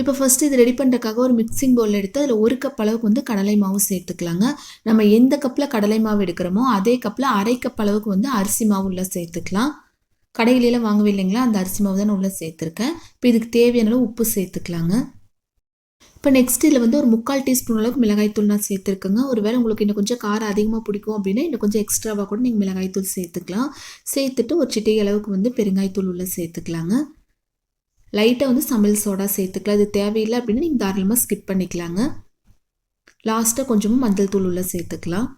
இப்போ ஃபஸ்ட்டு இது ரெடி பண்ணுறதுக்காக ஒரு மிக்சிங் பவுல் எடுத்து அதில் ஒரு கப் அளவுக்கு வந்து கடலை மாவு சேர்த்துக்கலாங்க. நம்ம எந்த கப்பில் கடலை மாவு எடுக்கிறோமோ அதே கப்பில் அரை கப் அளவுக்கு வந்து அரிசி மாவு உள்ளே சேர்த்துக்கலாம். கடையிலலாம் வாங்கவே இல்லைங்களா? அந்த அரிசி மாவு தான் உள்ளே சேர்த்துருக்கேன். இப்போ இதுக்கு தேவையான அளவு உப்பு சேர்த்துக்கலாங்க. இப்போ நெக்ஸ்ட் இதில் வந்து ஒரு முக்கால் டீஸ்பூன் அளவுக்கு மிளகாய்த்தூள் நான் சேர்த்துருக்கேங்க. ஒருவேளை உங்களுக்கு இன்னும் கொஞ்சம் காரம் அதிகமாக பிடிக்கும் அப்படின்னா இன்னும் கொஞ்சம் எக்ஸ்ட்ராவாக கூட நீங்கள் மிளகாய்த்தூள் சேர்த்துக்கலாம். சேர்த்துட்டு ஒரு சிட்டை அளவுக்கு வந்து பெருங்காய்த்தூள் உள்ளே சேர்த்துக்கலாங்க. லைட்டாக வந்து சமையல் சோடா சேர்த்துக்கலாம். இது தேவையில்லை அப்படின்னா நீங்கள் தாராளமாக ஸ்கிப் பண்ணிக்கலாங்க. லாஸ்ட்டாக கொஞ்சமாக மஞ்சள் தூள் உள்ள சேர்த்துக்கலாம்.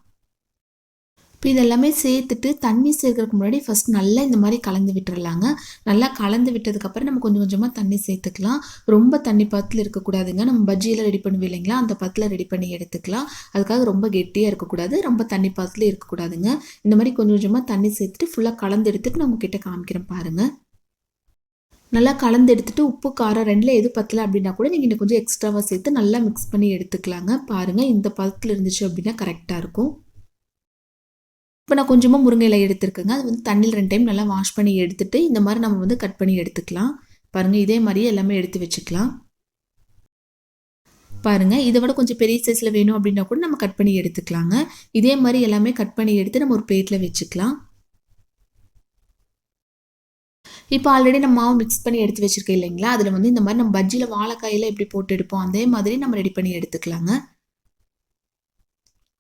இப்போ இதெல்லாமே சேர்த்துட்டு தண்ணி சேர்க்கறதுக்கு முன்னாடி ஃபஸ்ட் நல்லா இந்த மாதிரி கலந்து விட்டுறலாங்க. நல்லா கலந்து விட்டதுக்கப்புறம் நம்ம கொஞ்சம் கொஞ்சமாக தண்ணி சேர்த்துக்கலாம். ரொம்ப தண்ணி பாத்தில் இருக்கக்கூடாதுங்க. நம்ம பஜ்ஜியில் ரெடி பண்ணுவோம் இல்லைங்களா? அந்த பத்தில் ரெடி பண்ணி எடுத்துக்கலாம். அதுக்காக ரொம்ப கெட்டியாக இருக்கக்கூடாது. ரொம்ப தண்ணி பத்தில் இருக்கக்கூடாதுங்க. இந்த மாதிரி கொஞ்சம் கொஞ்சமாக தண்ணி சேர்த்துட்டு ஃபுல்லாக கலந்து எடுத்துட்டு நான் உங்ககிட்ட காமிக்கிறேன் பாருங்கள் நல்லா கலந்து எடுத்துகிட்டு உப்பு காரம் ரெண்டில் எது பத்தலை அப்படின்னா கூட நீங்கள் இன்னும் கொஞ்சம் எக்ஸ்ட்ராவாக சேர்த்து நல்லா மிக்ஸ் பண்ணி எடுத்துக்கலாங்க. பாருங்கள் இந்த பதத்தில் இருந்துச்சு அப்படின்னா கரெக்டாக இருக்கும். இப்போ நான் கொஞ்சமாக முருங்கை இலை எடுத்துருக்கேங்க. அது வந்து தண்ணியில் ரெண்டு டைம் நல்லா வாஷ் பண்ணி எடுத்துகிட்டு இந்த மாதிரி நம்ம வந்து கட் பண்ணி எடுத்துக்கலாம். பாருங்கள் இதே மாதிரியே எல்லாமே எடுத்து வச்சுக்கலாம். பாருங்கள் இதை விட கொஞ்சம் பெரிய சைஸில் வேணும் அப்படின்னா கூட நம்ம கட் பண்ணி எடுத்துக்கலாங்க. இதே மாதிரி எல்லாமே கட் பண்ணி எடுத்து நம்ம ஒரு பிளேட்டில் வச்சுக்கலாம். இப்போ ஆல்ரெடி நம்ம மாவு மிக்ஸ் பண்ணி எடுத்து வச்சுருக்கேன் இல்லைங்களா? அதில் வந்து இந்த மாதிரி நம்ம பஜ்ஜியில் வாழைக்காயில் எப்படி போட்டு எடுப்போம்? அதே மாதிரி நம்ம ரெடி பண்ணி எடுத்துக்கலாங்க.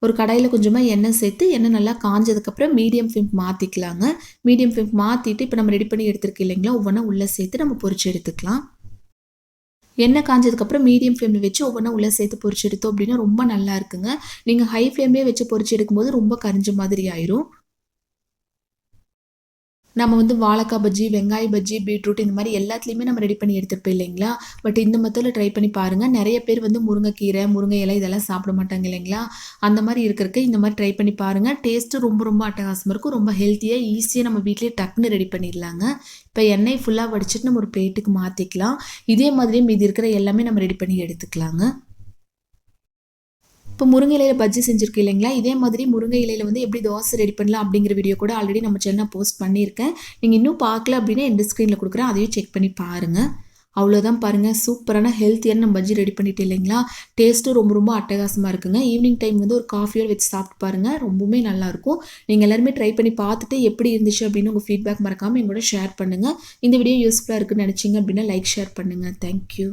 ஒரு கடாயில் கொஞ்சமாக எண்ணெய் சேர்த்து எண்ணெய் நல்லா காஞ்சதுக்கப்புறம் மீடியம் ஃப்ளேம் மாற்றிக்கலாங்க மீடியம் ஃப்ளேம் மாற்றிட்டு இப்போ நம்ம ரெடி பண்ணி எடுத்துருக்கோம் இல்லைங்களா? ஒவ்வொன்றா உள்ளே சேர்த்து நம்ம பொறிச்சு எடுத்துக்கலாம். எண்ணெய் காஞ்சதுக்கப்புறம் மீடியம் ஃப்ளேமில் வச்சு ஒவ்வொன்றா உள்ளே சேர்த்து பொறிச்சு எடுத்தோம் அப்படின்னா ரொம்ப நல்லா இருக்குங்க. நீங்கள் ஹை ஃப்ளேம்லேயே வச்சு பொறிச்சு எடுக்கும்போது ரொம்ப கரிஞ்ச மாதிரி ஆயிரும். நம்ம வந்து வாழைக்காய் பஜ்ஜி வெங்காய பஜ்ஜி பீட்ரூட் இந்த மாதிரி எல்லாத்துலேயுமே நம்ம ரெடி பண்ணி எடுத்துருப்போம் இல்லைங்களா பட் இந்த மெத்தடில் ட்ரை பண்ணி பாருங்கள் நிறைய பேர் வந்து முருங்கைக்கீரை முருங்கை இலை இதெல்லாம் சாப்பிட மாட்டாங்க இல்லைங்களா? அந்த மாதிரி இருக்கிறக்கு இந்த மாதிரி ட்ரை பண்ணி பாருங்கள் டேஸ்ட்டு ரொம்ப ரொம்ப அட்டகாசமாக இருக்கும். ரொம்ப ஹெல்த்தியாக ஈஸியாக நம்ம வீட்லேயே டக்குன்னு ரெடி பண்ணிடலாங்க. இப்போ எண்ணெய் ஃபுல்லாக வடிச்சிட்டு நம்ம ஒரு பிளேட்டுக்கு மாற்றிக்கலாம் இதே மாதிரியே மீதி இருக்கிற எல்லாமே நம்ம ரெடி பண்ணி எடுத்துக்கலாங்க. இப்போ முருங்கை இலையில் பஜ்ஜி செஞ்சுருக்கு இல்லைங்களா? இதே மாதிரி முருங்கை இலையில் வந்து எப்படி தோசை ரெடி பண்ணலாம் அப்படிங்கிற வீடியோ கூட ஆல்ரெடி நம்ம சேனல் போஸ்ட் பண்ணியிருக்கேன். நீங்கள் இன்னும் பார்க்கல அப்படின்னா எந்த ஸ்க்ரீனில் கொடுக்குறேன் அதையும் செக் பண்ணி பாருங்கள் அவ்வளோதான் பாருங்கள் சூப்பரான ஹெல்த்தியான நம்ம பஜ்ஜி ரெடி பண்ணிட்டு இல்லைங்களா? டேஸ்ட்டும் ரொம்ப ரொம்ப அட்டகாசமாக இருக்குங்க. ஈவினிங் டைம் வந்து ஒரு காஃபியோடு வச்சு சாப்பிட்டு பாருங்கள் ரொம்பவுமே நல்லாயிருக்கும் நீங்கள் எல்லாருமே ட்ரை பண்ணி பார்த்துட்டு எப்படி இருந்துச்சு அப்படின்னு உங்கள் ஃபீட்பேக் மறக்காமல் எங்களோட ஷேர் பண்ணுங்கள் இந்த வீடியோ யூஸ்ஃபுல்லாக இருக்குன்னு நினச்சிங்க அப்படின்னா லைக் ஷேர் பண்ணுங்கள் தேங்க்யூ